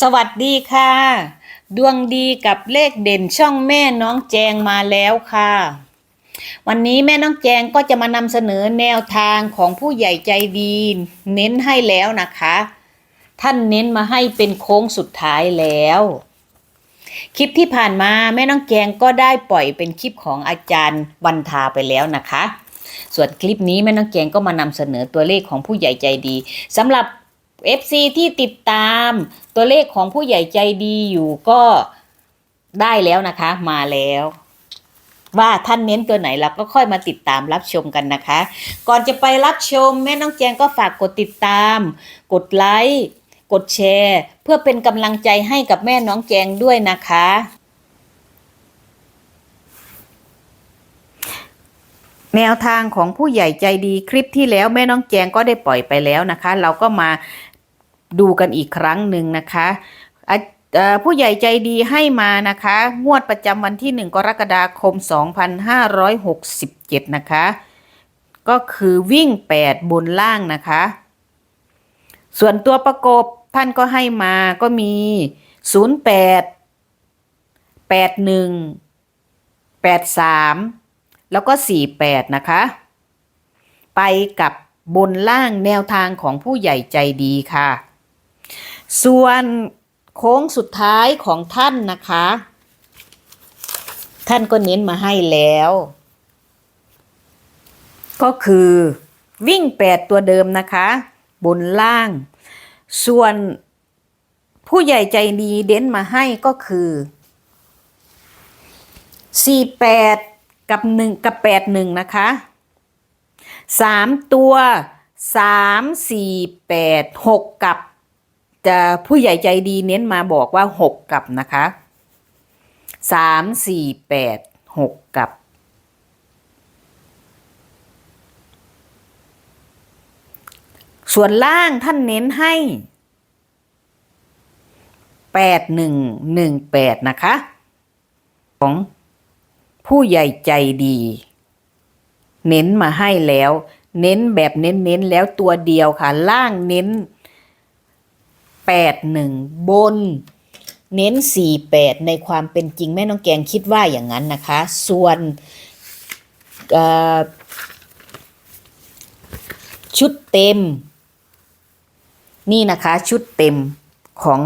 สวัสดีค่ะ ดวงดีกับเลขเด่นช่องแม่น้องแจงมาแล้วค่ะ วันนี้แม่น้องแจงก็จะมานำเสนอแนวทางของผู้ใหญ่ใจดีเน้นให้แล้วนะคะ ท่านเน้นมาให้เป็นโค้งสุดท้ายแล้ว คลิปที่ผ่านมาแม่น้องแจงก็ได้ปล่อยเป็นคลิปของอาจารย์วันทาไปแล้วนะคะ ส่วนคลิปนี้แม่น้องแจงก็มานำเสนอตัวเลขของผู้ใหญ่ใจดีสำหรับ FC ที่ติดตามตัวเลขของผู้ใหญ่ใจดีอยู่ก็ได้แล้วนะคะ มาแล้ว ว่าท่านเน้นตัวไหนเราก็ค่อยมาติดตามรับชมกันนะคะ ก่อนจะไปรับชม แม่น้องแจงก็ฝากกดติดตาม กดไลค์กดแชร์ เพื่อเป็นกำลังใจให้กับแม่น้องแจงด้วยนะคะ แนวทางของผู้ใหญ่ใจดีคลิปที่แล้วแม่น้องแจงก็ได้ปล่อยไปแล้วนะคะ เราก็มาดูกันอีกครั้งหนึ่งนะคะผู้ใหญ่ใจดีให้มานะคะ งวดประจำวันที่ 1 กรกฎาคม 2567 นะคะ ก็คือวิ่ง 8 บนล่างนะคะ ส่วนตัวประกบท่านก็ให้มาก็มี 08 81 83 แล้วก็ 48 นะคะ ไปกับบนล่างแนวทางของผู้ใหญ่ใจดีค่ะ ส่วนโค้งสุดท้ายของท่านนะคะ ท่านก็เน้นมาให้แล้ว ก็คือวิ่ง 8 ตัวเดิมนะคะ บนล่าง ส่วนผู้ใหญ่ใจดีเด้นมาให้ก็คือ 48 กับ1กับ81นะคะ3ตัว3 4 8 6กับจะผู้ใหญ่ใจดีเน้นมาบอกว่า6กับนะคะ3 4 8 6กับส่วนล่างท่านเน้นให้8 1 1 8นะคะของ ผู้ใหญ่ใจดี เน้นมาให้แล้ว เน้นแบบเน้นเน้นแล้วตัวเดียวค่ะ ล่างเน้น8 1บน เน้น4 8ในความเป็นจริงแม่น้องแกงคิดว่าอย่างนั้นนะคะ ส่วนชุดเต็ม นี่นะคะชุดเต็มของ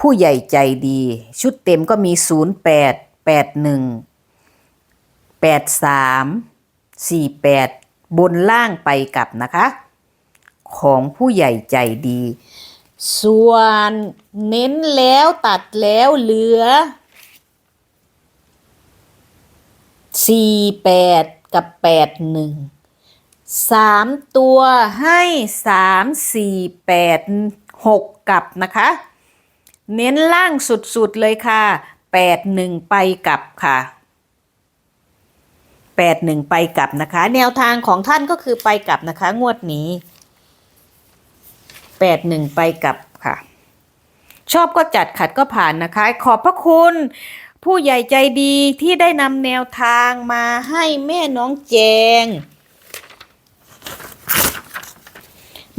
ผู้ใหญ่ใจดี ชุดเต็มก็มี 08 81 83 48บนล่างไปกลับนะคะ ของผู้ใหญ่ใจดี ส่วนเน้นแล้วตัดแล้วเหลือ48กับ81สามตัวให้สามสี่แปดหกกลับนะคะ เน้นล่างสุดๆเลยค่ะแปดหนึ่งไปกลับค่ะ แปดหนึ่งไปกลับนะคะ แนวทางของท่านก็คือไปกลับนะคะ งวดนี้แปดหนึ่งไปกลับค่ะ ชอบก็จัดขัดก็ผ่านนะคะ ขอบพระคุณ ผู้ใหญ่ใจดีที่ได้นำแนวทางมาให้แม่น้องแจง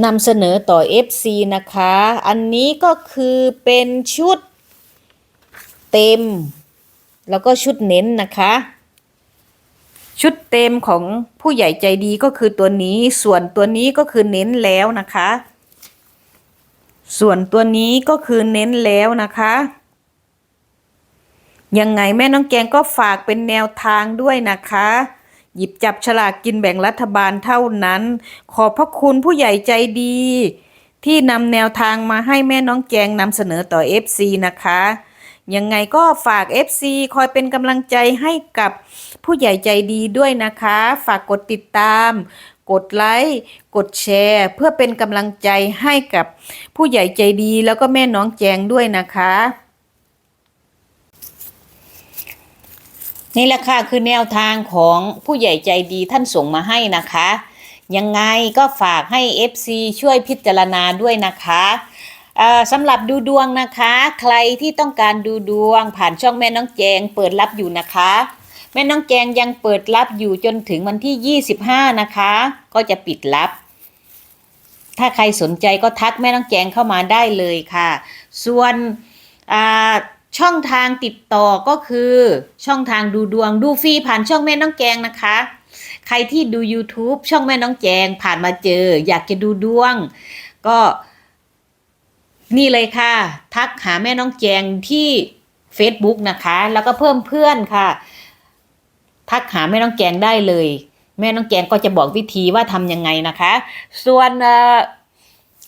นำเสนอต่อ FC นะคะ อันนี้ก็คือเป็นชุดเต็ม แล้วก็ชุดเน้นนะคะ เต็มของผู้ใหญ่ใจดีก็คือตัวนี้ ส่วนตัวนี้ก็คือเน้นแล้วนะคะ ส่วนตัวนี้ก็คือเน้นแล้วนะคะ ยังไงแม่น้องแกงก็ฝากเป็นแนวทางด้วยนะคะหยิบจับฉลากกินแบ่งรัฐบาลเท่านั้น ขอบพระคุณผู้ใหญ่ใจดี ที่นำแนวทางมาให้แม่น้องแจงนำเสนอต่อ FC นะคะ ยังไงก็ฝาก FC คอยเป็นกำลังใจให้กับผู้ใหญ่ใจดีด้วยนะคะ ฝากกดติดตาม กดไลค์กดแชร์ เพื่อเป็นกำลังใจให้กับผู้ใหญ่ใจดีแล้วก็แม่น้องแจงด้วยนะคะ นี่แหละค่ะคือแนวทางของผู้ใหญ่ใจดีท่านส่งมาให้นะคะ ยังไงก็ฝากให้ FC ช่วยพิจารณาด้วยนะคะ สำหรับดูดวงนะคะ ใครที่ต้องการดูดวง ผ่านช่องแม่น้องแจงเปิดรับอยู่นะคะ แม่น้องแจงยังเปิดรับอยู่จนถึงวันที่ 25 นะคะ ก็จะปิดรับ ถ้าใครสนใจก็ทักแม่น้องแจงเข้ามาได้เลยค่ะ ส่วนช่องทางติดต่อก็คือช่องทางดูดวงดูฟรีผ่านช่องแม่น้องแจงนะคะ ใครที่ดู YouTube ช่องแม่น้องแจงผ่านมาเจอ อยากจะดูดวง ก็ นี่เลยค่ะ ทักหาแม่น้องแจงที่ Facebook นะคะ แล้วก็เพิ่มเพื่อนค่ะ ทักหาแม่น้องแจงได้เลย แม่น้องแจงก็จะบอกวิธีว่าทำยังไงนะคะ ส่วน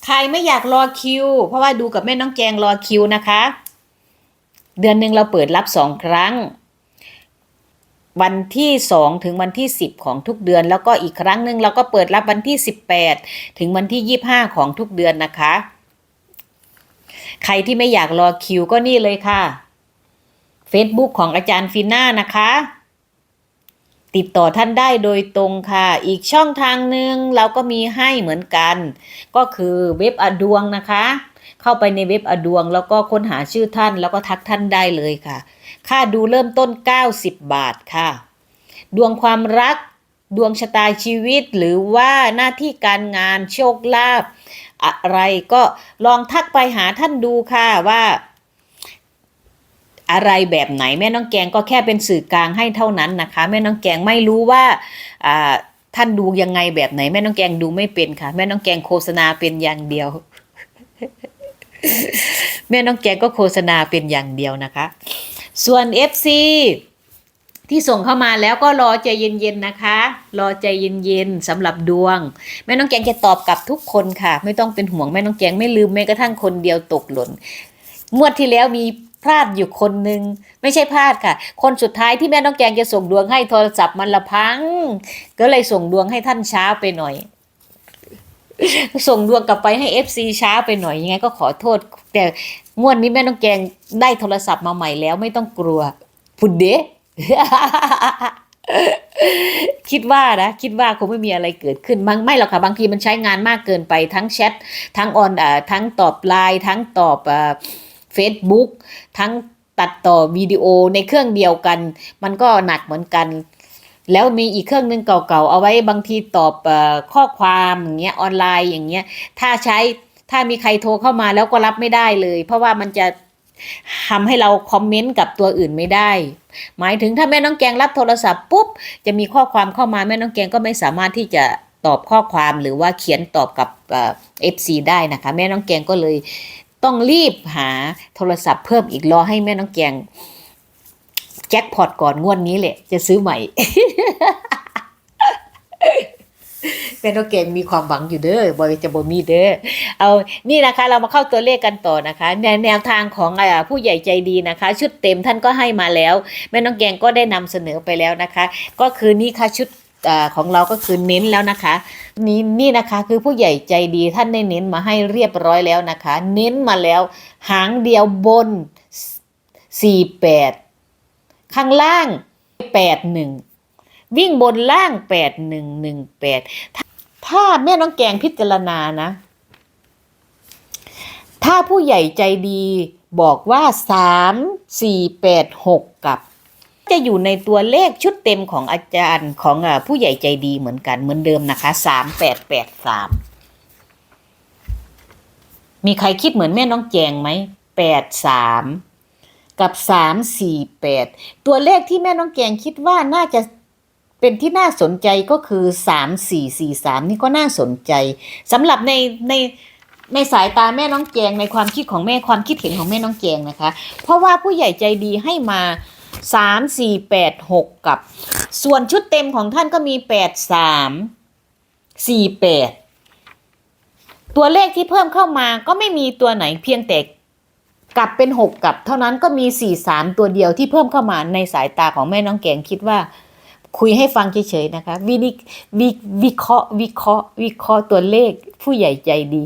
ใครไม่อยากรอคิว เพราะว่าดูกับแม่น้องแจงรอคิวนะคะ เดือนหนึ่งเราเปิดรับสองครั้ง วันที่สองถึงวันที่สิบของทุกเดือน แล้วก็อีกครั้งหนึ่งเราก็เปิดรับวันที่สิบแปดถึงวันที่ยี่ห้าของทุกเดือนนะคะ ใครที่ไม่อยากรอคิวก็นี่เลยค่ะ Facebook ของอาจารย์ฟิน่านะคะ ติดต่อท่านได้โดยตรงค่ะ อีกช่องทางหนึ่งเราก็มีให้เหมือนกัน ก็คือเว็บอดวงนะคะ เข้าไปในเว็บอดวง แล้วก็ค้นหาชื่อท่านแล้วก็ทักท่านได้เลยค่ะ ค่าดูเริ่มต้น 90 บาทค่ะ ดวงความรักดวงชะตาชีวิตหรือว่าหน้าที่การงานโชคลาภ อะไรก็ลองทักไปหาท่านดูค่ะว่า อะไรแบบไหนแม่น้องแกงก็แค่เป็นสื่อกลางให้เท่านั้นนะคะ แม่น้องแกงไม่รู้ว่าท่านดูยังไงแบบไหน แม่น้องแกงดูไม่เป็นค่ะ แม่น้องแกงโฆษณาเป็นอย่างเดียว แม่น้องแกงก็โฆษณาเป็นอย่างเดียวนะคะ ส่วน FC ที่ส่งเข้ามาแล้วก็รอใจเย็นๆนะคะ รอใจเย็นๆสำหรับดวง แม่น้องแกงจะตอบกลับทุกคนค่ะ ไม่ต้องเป็นห่วงแม่น้องแกงไม่ลืมแม้กระทั่งคนเดียวตกหล่นงวดที่แล้วมีพลาดอยู่คนหนึ่งไม่ใช่พลาดค่ะ คนสุดท้ายที่แม่น้องแกงจะส่งดวงให้โทรศัพท์มันละพัง ก็เลยส่งดวงให้ท่านช้าไปหน่อย ส่งดวงกลับไปให้ FC ช้าไปหน่อยยังไงก็ขอโทษ แต่งวดนี้แม่น้องแกงได้โทรศัพท์มาใหม่แล้วไม่ต้องกลัวพุดเด คิดว่านะคิดว่าคงไม่มีอะไรเกิดขึ้นบางไม่หรอกค่ะ บางทีมันใช้งานมากเกินไปทั้งแชททั้งออนอ่าทั้งตอบไลน์ทั้งตอบเฟซบุ๊กทั้งตัดต่อวิดีโอในเครื่องเดียวกัน มันก็หนักเหมือนกัน แล้วมีอีกเครื่องหนึงเก่าๆ เอาไว้บางทีตอบอข้อความอย่างเงี้ยออนไลน์อย่างเงี้ยถ้าใช้ถ้ามีใครโทรเข้ามาแล้วก็รับไม่ได้เลย เพราะว่ามันจะทำให้เราคอมเมนต์กับตัวอื่นไม่ได้ หมายถึงถ้าแม่น้องแกงรับโทรศัพท์ปุ๊บจะมีข้อความเข้ามาแม่น้องแกงก็ไม่สามารถที่จะตอบข้อความหรือว่าเขียนตอบกับเอฟซีได้นะคะ แม่น้องแกงก็เลยต้องรีบหาโทรศัพท์เพิ่มอีกรอให้แม่น้องแกงแจ็คพอตก่อนงวดนี้แหละ จะซื้อใหม่ แม่น้องแกงมีความหวังอยู่เด้อบอยจะบ่มีเด้อเอานี่นะคะ เรามาเข้าตัวเลขกันต่อนะคะแนแนวทางของอผู้ใหญ่ใจดีนะคะ ชุดเต็มท่านก็ให้มาแล้ว แม่น้องแกงก็ได้นำเสนอไปแล้วนะคะ ก็คือนี่ค่ะชุดอของเราก็คือเน้นแล้วนะคะนี่นี่นะคะคือผู้ใหญ่ใจดีท่านได้เน้นมาให้เรียบร้อยแล้วนะคะ เน้นมาแล้ว หางเดียวบนสี่แปดข้างล่างแปดหนึ่ง วิ่งบนล่างแปดหนึ่งหนึ่งแปดถ้าแม่น้องแกงพิจารณานะ ถ้าผู้ใหญ่ใจดีบอกว่าสามสี่แปดหกกับ จะอยู่ในตัวเลขชุดเต็มของอาจารย์ของผู้ใหญ่ใจดีเหมือนกันเหมือนเดิมนะคะสามแปดแปดสามมีใครคิดเหมือนแม่น้องแจงไหมแปดสามกับสามสี่แปดตัวเลขที่แม่น้องแจงคิดว่าน่าจะ เป็นที่น่าสนใจก็คือสามสี่สี่สามนี่ก็น่าสนใจสำหรับในในในสายตาแม่น้องแจงในความคิดของแม่ความคิดเห็นของแม่น้องแจงนะคะ เพราะว่าผู้ใหญ่ใจดีให้มาสามสี่แปดหกกับ ส่วนชุดเต็มของท่านก็มีแปดสามสี่แปดตัวเลขที่เพิ่มเข้ามาก็ไม่มีตัวไหนเพียงแต่กลับเป็นหกกับ เท่านั้นก็มีสี่สามตัวเดียวที่เพิ่มเข้ามาในสายตาของแม่น้องแกงคิดว่า คุยให้ฟังเฉยๆนะคะวินิวิวิเคราะห์วิเคราะห์วิเคราะห์ตัวเลขผู้ใหญ่ใจดี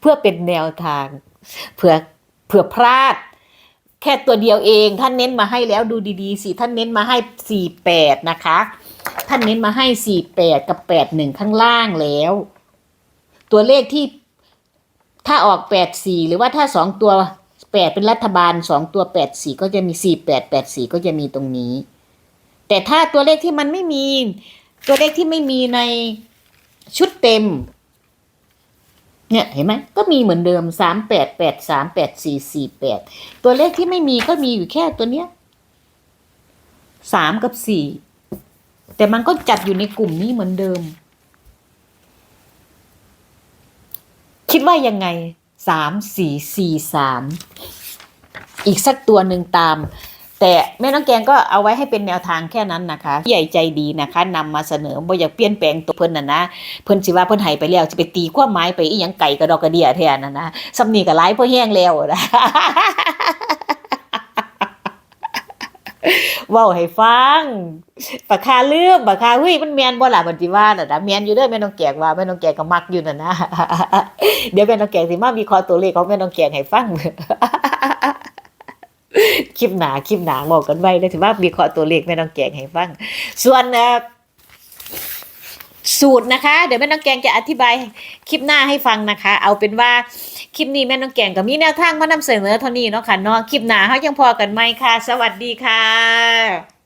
เพื่อเป็นแนวทางเผื่อเผื่อพลาด แค่ตัวเดียวเอง ท่านเน้นมาให้แล้วดูดีๆสิท่านเน้นมาให้สี่แปดนะคะ ท่านเน้นมาให้สี่แปดกับแปดหนึ่งข้างล่างแล้ว ตัวเลขที่ถ้าออกแปดสี่หรือว่าถ้าสองตัวแปดเป็นรัฐบาลสองตัวแปดสี่ก็จะมีสี่แปดแปดสี่ก็จะมีตรงนี้ แต่ถ้าตัวเลขที่มันไม่มี ตัวเลขที่ไม่มีในชุดเต็ม เนี่ยเห็นไหมก็มีเหมือนเดิมสามแปดแปดสามแปดสี่สี่แปดตัวเลขที่ไม่มีก็มีอยู่แค่ตัวเนี้ยสามกับสี่แต่มันก็จัดอยู่ในกลุ่มนี้เหมือนเดิม คิดว่ายังไงสามสี่สี่สามอีกสักตัวหนึ่งตาม แต่แม่น้องแกงก็เอาไว้ให้เป็นแนวทางแค่นั้นนะคะ ใหญ่ใจดีนะคะนำมาเสนอบ่อยากเปลี่ยนแปลงตัวเพิ่นน่ะนะเพิ่นสิว่าเพิ่นให้ไปแล้วจะไปตีความหมายไปอีหยังไก่กระดอกกระเดียแทนน่ะนะสำนีก็หลายพอแห้งแล้วนะเว้าให้ฟังปากคาลืมปากคาเฮ้ยมันแมนบ่ล่ะบัดสิว่าน่ะนะแมนอยู่เด้อแม่น้องแกงว่าแม่น้องแกงก็มักอยู่น่ะนะ เดี๋ยวแม่น้องแกงสิมาวิเคราะห์ตัวเลขของแม่น้องแกงให้ฟัง คลิปหนาคลิปหนาบอกกันไว้เลยถือว่ามีข้อตัวเลขแม่น้องแกงให้ฟัง ส่วนสูตรนะคะ เดี๋ยวแม่น้องแกงจะอธิบายคลิปหน้าให้ฟังนะคะ เอาเป็นว่าคลิปนี้แม่น้องแกงก็มีแนวทางมานำเสนอเท่านี้เนาะค่ะเนาะคลิปหน้าเขายังพอกันไหมค่ะ สวัสดีค่ะ